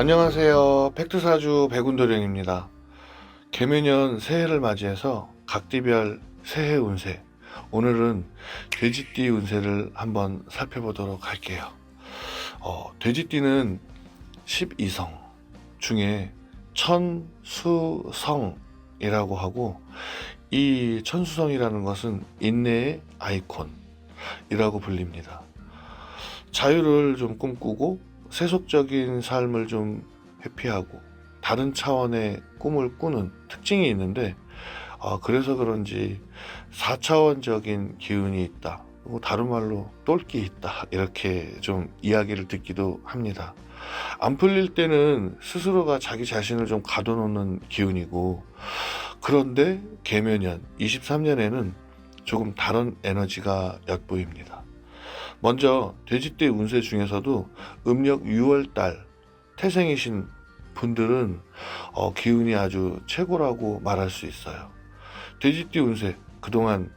안녕하세요. 팩트사주 백운도령입니다. 개묘년 새해를 맞이해서 각디별 새해 운세. 오늘은 돼지띠 운세를 한번 살펴보도록 할게요. 어, 돼지띠는 12성 중에 천수성이라고 하고 이 천수성이라는 것은 인내의 아이콘이라고 불립니다. 자유를 좀 꿈꾸고 세속적인 삶을 좀 회피하고 다른 차원의 꿈을 꾸는 특징이 있는데 아, 그래서 그런지 4차원적인 기운이 있다. 그리고 다른 말로 똘끼 있다. 이렇게 좀 이야기를 듣기도 합니다. 안 풀릴 때는 스스로가 자기 자신을 좀 가둬놓는 기운이고 그런데 개묘년 23년에는 조금 다른 에너지가 엿보입니다. 먼저 돼지띠 운세 중에서도 음력 6월달 태생이신 분들은 어, 기운이 아주 최고라고 말할 수 있어요. 돼지띠 운세 그동안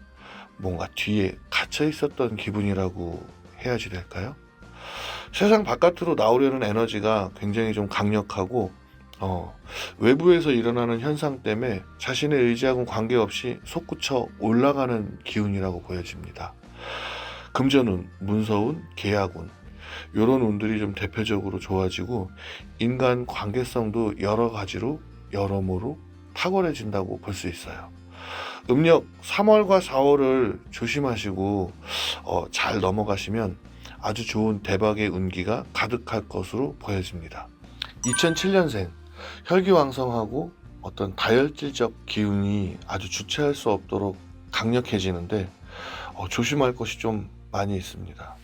뭔가 뒤에 갇혀 있었던 기분이라고 해야지 될까요? 세상 바깥으로 나오려는 에너지가 굉장히 좀 강력하고 어, 외부에서 일어나는 현상 때문에 자신의 의지하고는 관계없이 솟구쳐 올라가는 기운이라고 보여집니다. 금전운, 문서운, 계약운 이런 운들이 좀 대표적으로 좋아지고 인간 관계성도 여러 가지로 여러모로 탁월해진다고 볼 수 있어요. 음력 3월과 4월을 조심하시고 어, 잘 넘어가시면 아주 좋은 대박의 운기가 가득할 것으로 보여집니다. 2007년생 혈기왕성하고 어떤 다혈질적 기운이 아주 주체할 수 없도록 강력해지는데 어, 조심할 것이 좀 많이 있습니다.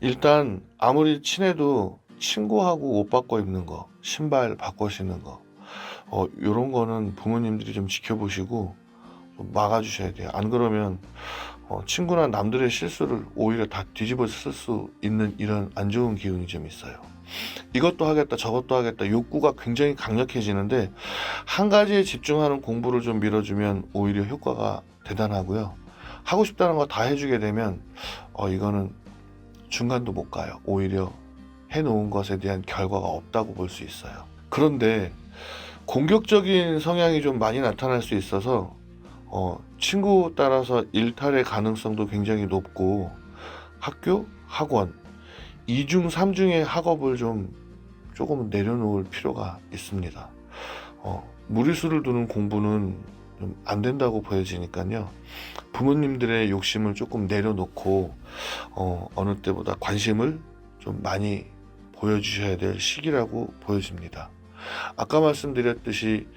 일단 아무리 친해도 친구하고 옷 바꿔 입는 거, 신발 바꿔 신는 거, 어, 이런 거는 부모님들이 좀 지켜보시고 좀 막아주셔야 돼요. 안 그러면 어, 친구나 남들의 실수를 오히려 다 뒤집어 쓸 수 있는 이런 안 좋은 기운이 좀 있어요. 이것도 하겠다, 저것도 하겠다, 욕구가 굉장히 강력해지는데 한 가지에 집중하는 공부를 좀 밀어주면 오히려 효과가 대단하고요. 하고 싶다는 거 다 해주게 되면 어 이거는 중간도 못 가요. 오히려 해놓은 것에 대한 결과가 없다고 볼 수 있어요. 그런데 공격적인 성향이 좀 많이 나타날 수 있어서 어 친구 따라서 일탈의 가능성도 굉장히 높고 학교, 학원 이중 삼중의 학업을 좀 조금 내려놓을 필요가 있습니다. 어, 무리수를 두는 공부는 좀 안 된다고 보여지니까요. 부모님들의 욕심을 조금 내려놓고 어, 어느 때보다 관심을 좀 많이 보여주셔야 될 시기라고 보여집니다. 아까 말씀드렸듯이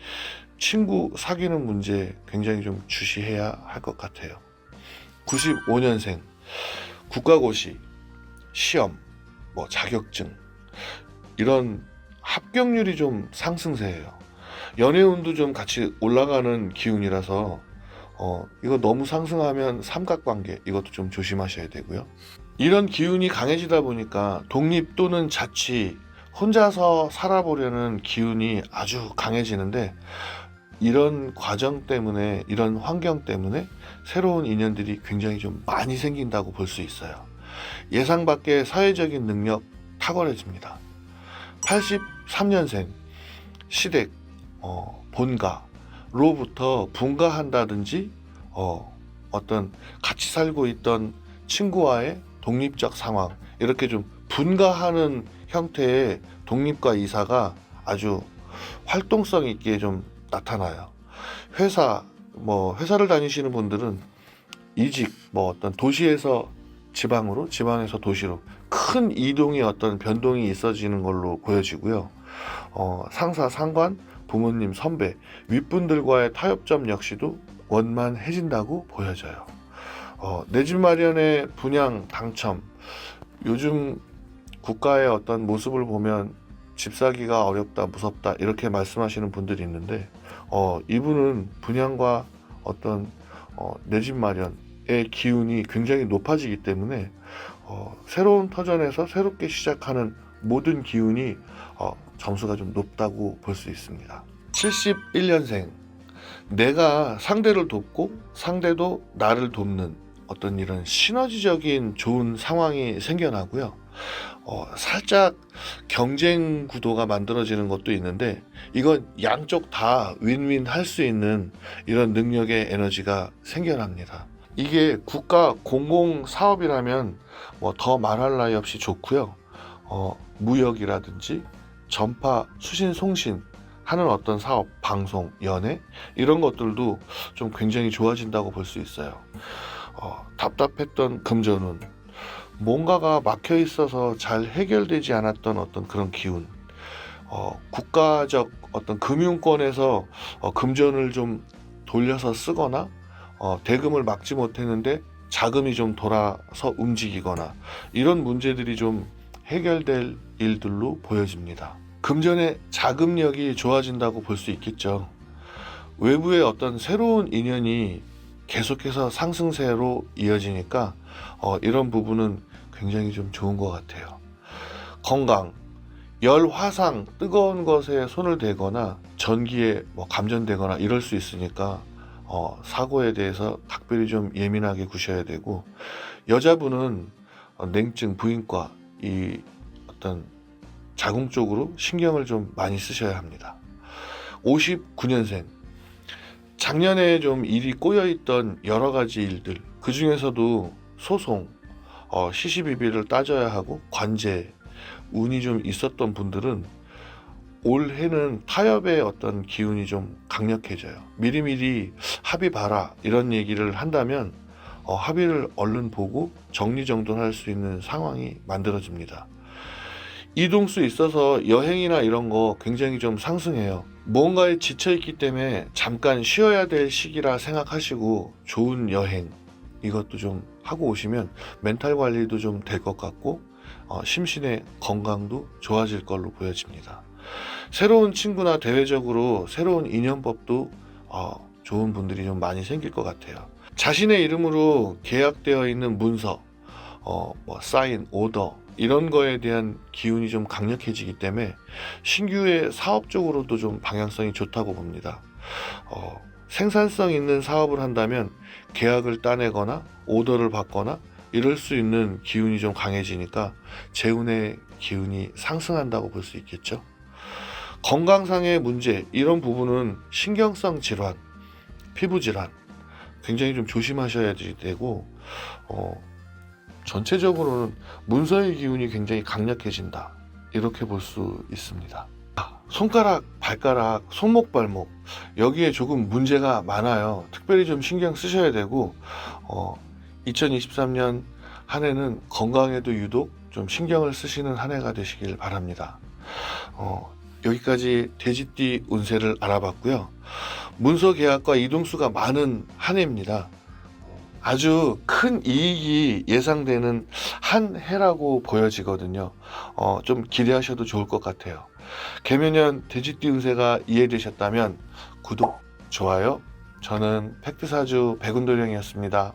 친구 사귀는 문제 굉장히 좀 주시해야 할 것 같아요. 95년생 국가고시 시험 뭐 자격증 이런 합격률이 좀 상승세예요. 연애운도 좀 같이 올라가는 기운이라서 어, 이거 너무 상승하면 삼각관계 이것도 좀 조심하셔야 되고요. 이런 기운이 강해지다 보니까 독립 또는 자취 혼자서 살아보려는 기운이 아주 강해지는데 이런 과정 때문에 이런 환경 때문에 새로운 인연들이 굉장히 좀 많이 생긴다고 볼 수 있어요. 예상 밖의 사회적인 능력 탁월해집니다. 83년생 시댁 어, 본가로부터 분가한다든지 어, 어떤 같이 살고 있던 친구와의 독립적 상황 이렇게 좀 분가하는 형태의 독립과 이사가 아주 활동성 있게 좀 나타나요. 회사 뭐 회사를 다니시는 분들은 이직 뭐 어떤 도시에서 지방으로 지방에서 도시로 큰 이동의 어떤 변동이 있어지는 걸로 보여지고요. 어, 상사 상관 부모님 선배 윗분들과의 타협점 역시도 원만해진다고 보여져요. 어, 내집 마련의 분양 당첨 요즘 국가의 어떤 모습을 보면 집 사기가 어렵다 무섭다 이렇게 말씀하시는 분들이 있는데 어, 이분은 분양과 어떤 어, 내집 마련의 기운이 굉장히 높아지기 때문에 어, 새로운 터전에서 새롭게 시작하는 모든 기운이 어, 점수가 좀 높다고 볼 수 있습니다. 71년생 내가 상대를 돕고 상대도 나를 돕는 어떤 이런 시너지적인 좋은 상황이 생겨나고요. 어, 살짝 경쟁 구도가 만들어지는 것도 있는데 이건 양쪽 다 윈윈 할 수 있는 이런 능력의 에너지가 생겨납니다. 이게 국가 공공 사업이라면 뭐 더 말할 나위 없이 좋고요. 어, 무역이라든지 전파, 수신, 송신 하는 어떤 사업, 방송, 연애 이런 것들도 좀 굉장히 좋아진다고 볼 수 있어요. 어, 답답했던 금전운, 뭔가가 막혀 있어서 잘 해결되지 않았던 어떤 그런 기운, 어, 국가적 어떤 금융권에서 어, 금전을 좀 돌려서 쓰거나 어, 대금을 막지 못했는데 자금이 좀 돌아서 움직이거나 이런 문제들이 좀 해결될 일들로 보여집니다. 금전의 자금력이 좋아진다고 볼 수 있겠죠. 외부의 어떤 새로운 인연이 계속해서 상승세로 이어지니까 어, 이런 부분은 굉장히 좀 좋은 것 같아요. 건강, 열, 화상, 뜨거운 것에 손을 대거나 전기에 뭐 감전되거나 이럴 수 있으니까 어, 사고에 대해서 각별히 좀 예민하게 구셔야 되고 여자분은 어, 냉증, 부인과 이 어떤 자궁 쪽으로 신경을 좀 많이 쓰셔야 합니다. 59년생 작년에 좀 일이 꼬여 있던 여러 가지 일들 그 중에서도 소송, 어, 시시비비를 따져야 하고 관제 운이 좀 있었던 분들은 올해는 타협의 어떤 기운이 좀 강력해져요. 미리미리 합의 봐라 이런 얘기를 한다면 어, 합의를 얼른 보고 정리정돈할 수 있는 상황이 만들어집니다. 이동수 있어서 여행이나 이런 거 굉장히 좀 상승해요. 뭔가에 지쳐있기 때문에 잠깐 쉬어야 될 시기라 생각하시고 좋은 여행 이것도 좀 하고 오시면 멘탈 관리도 좀 될 것 같고 어, 심신의 건강도 좋아질 걸로 보여집니다. 새로운 친구나 대외적으로 새로운 인연법도 어, 좋은 분들이 좀 많이 생길 것 같아요. 자신의 이름으로 계약되어 있는 문서, 어, 뭐 사인, 오더 이런 거에 대한 기운이 좀 강력해지기 때문에 신규의 사업적으로도 좀 방향성이 좋다고 봅니다. 어, 생산성 있는 사업을 한다면 계약을 따내거나 오더를 받거나 이럴 수 있는 기운이 좀 강해지니까 재운의 기운이 상승한다고 볼 수 있겠죠. 건강상의 문제 이런 부분은 신경성 질환, 피부 질환 굉장히 좀 조심하셔야 되고 어, 전체적으로는 문서의 기운이 굉장히 강력해진다 이렇게 볼 수 있습니다. 아, 손가락, 발가락, 손목, 발목 여기에 조금 문제가 많아요. 특별히 좀 신경 쓰셔야 되고 어, 2023년 한 해는 건강에도 유독 좀 신경을 쓰시는 한 해가 되시길 바랍니다. 어, 여기까지 돼지띠 운세를 알아봤고요. 문서 계약과 이동수가 많은 한 해입니다. 아주 큰 이익이 예상되는 한 해라고 보여지거든요. 어, 좀 기대하셔도 좋을 것 같아요. 개면연 돼지띠 운세가 이해되셨다면 구독, 좋아요. 저는 팩트사주 백운도령이었습니다.